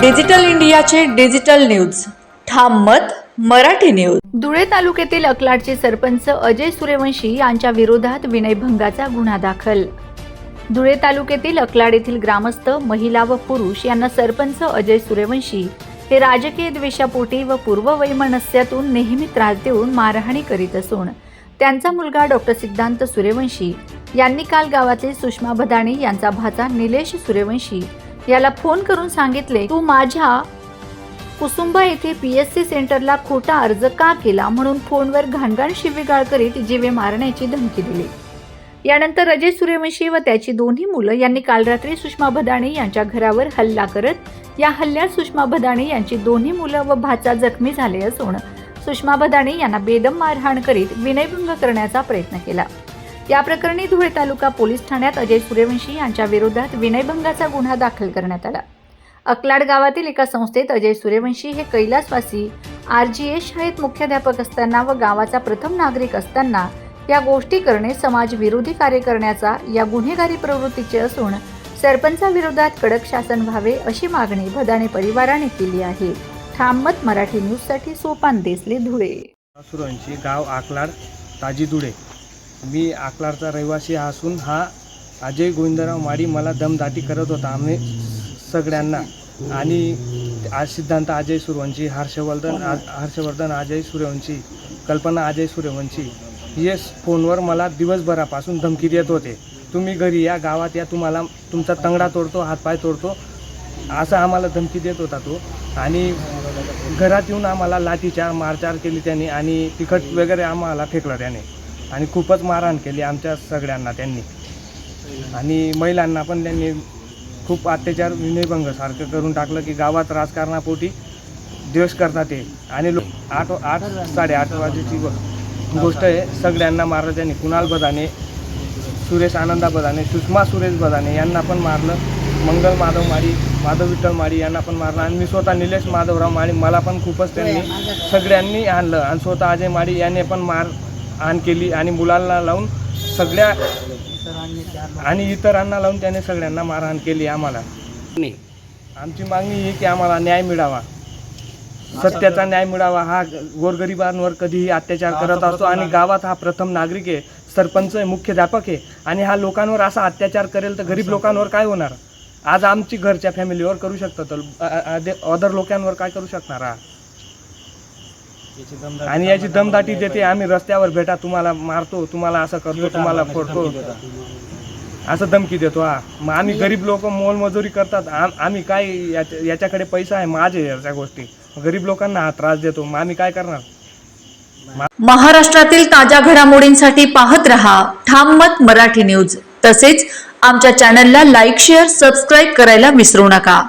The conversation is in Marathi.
डिजिटल इंडियाचे डिजिटल न्यूज. ठाम मत मराठी न्यूज. धुळे तालुक्यातील अकलाडचे सरपंच अजय सूर्यवंशी यांच्या विरोधात विनयभंगाचा गुन्हा दाखल. धुळे तालुक्यातील अकलाड येथील ग्रामस्थ महिला व पुरुष यांना सरपंच अजय सूर्यवंशी हे राजकीय द्वेषापोटी व पूर्ववैमनस्यातून नेहमी त्रास देऊन मारहाणी करीत असून त्यांचा मुलगा डॉक्टर सिद्धांत सूर्यवंशी यांनी काल गावातील सुषमा भदाणी यांचा भाचा निलेश सूर्यवंशी याला फोन करून सांगितले तू माझ्या कुसुंबा येथे पी एस सी सेंटरला खोटा अर्ज का केला? म्हणून फोनवर घाणघाण शिवीगाळ करीत जीवे मारण्याची धमकी दिली. यानंतर अजय सूर्यवंशी व त्याची दोन्ही मुलं यांनी काल रात्री सुषमा भदाणे यांच्या घरावर हल्ला करत या हल्ल्यात सुषमा भदाणे यांची दोन्ही मुलं व भाचा जखमी झाले असून सुषमा भदाणे यांना बेदम मारहाण करीत विनयभंग करण्याचा प्रयत्न केला. या प्रकरणी धुळे तालुका पोलीस ठाण्यात अजय सूर्यवंशी यांच्या विरोधात विनयभंगाचा गुन्हा दाखल करण्यात आला. अकलाड गावातील एका संस्थेत अजय सूर्यवंशी हे कैलासवासी आर जी शाळेत मुख्याध्यापक असताना व गावाचा प्रथम नागरिक असताना या गोष्टी करणे समाज विरोधी कार्य करण्याचा या गुन्हेगारी प्रवृत्तीचे असून सरपंचाविरोधात कडक शासन व्हावे अशी मागणी भदाने परिवाराने केली आहे. ठाममत मराठी न्यूजसाठी सोपान देसले धुळे. गाव आकलाड ताजी धुळे. मी आकलारचा रहिवासी असून हा अजय गोविंदराव माडी मला दमदाटी करत होता आम्ही सगळ्यांना. आणि आज सिद्धांत अजय सूर्यवंशी हर्षवर्धन हर्षवर्धन अजय सूर्यवंशी कल्पना अजय सूर्यवंशी हे फोनवर मला दिवसभरापासून धमकी देत होते. तुम्ही घरी या गावात या तुम्हाला तुमचा तंगडा तोडतो हातपाय तोडतो असा आम्हाला धमकी देत होता तो. आणि घरात येऊन आम्हाला लाठीचार मारचार केली त्याने आणि तिखट वगैरे आम्हाला फेकलं त्याने. आणि खूपच मारहाण केली आमच्या सगळ्यांना त्यांनी. आणि महिलांना पण त्यांनी खूप अत्याचार विनयभंग सारखं करून टाकलं की गावात राजकारणापोटी द्वेष करतात ते. आणि लो आठ आठ साडेआठ वाजेची गो- गोष्ट आहे सगळ्यांना मारलं त्यांनी. कुणाल बदाने सुरेश आनंदा बदाने सुषमा सुरेश बदाने यांना पण मारलं. मंगल माधव माळी माधव विठ्ठल माळी यांना पण मारलं. आणि मी स्वतः निलेश माधवराव माळी मला पण खूपच त्यांनी सगळ्यांनी आणलं. आणि स्वतः अजय माळी याने पण मार आण केली आणि मुलांना लावून सगळ्या आणि इतरांना लावून त्याने सगळ्यांना मारहाण केली आम्हाला. आमची मागणी ही की आम्हाला न्याय मिळावा. सत्याचा न्याय मिळावा. हा गोरगरिबांवर कधीही अत्याचार करत असतो आणि गावात हा प्रथम नागरिक आहे. सरपंच आहे मुख्याध्यापक आहे. आणि हा लोकांवर असा अत्याचार करेल तर गरीब लोकांवर काय होणार? आज आमची घरच्या फॅमिलीवर करू शकतो तर अदर लोकांवर काय करू शकणार? हा. आणि याची दमदाटी देते आम्ही रस्त्यावर भेटा तुम्हाला मारतो तुम्हाला असं करतो तुम्हाला फोडतो. असं धमकी देतो हा. मग आम्ही गरीब लोक मोलमजुरी करतात आम- आम्ही काय याच्या- याच्याकडे पैसा आहे माझे याच्या गोष्टी. गरीब लोकांना हा त्रास देतो मग आम्ही काय करणार? महाराष्ट्रातील ताज्या घडामोडींसाठी पाहत रहा ठाम मत मराठी न्यूज. तसेच आमच्या चॅनलला लाईक शेअर सबस्क्राईब करायला विसरू नका.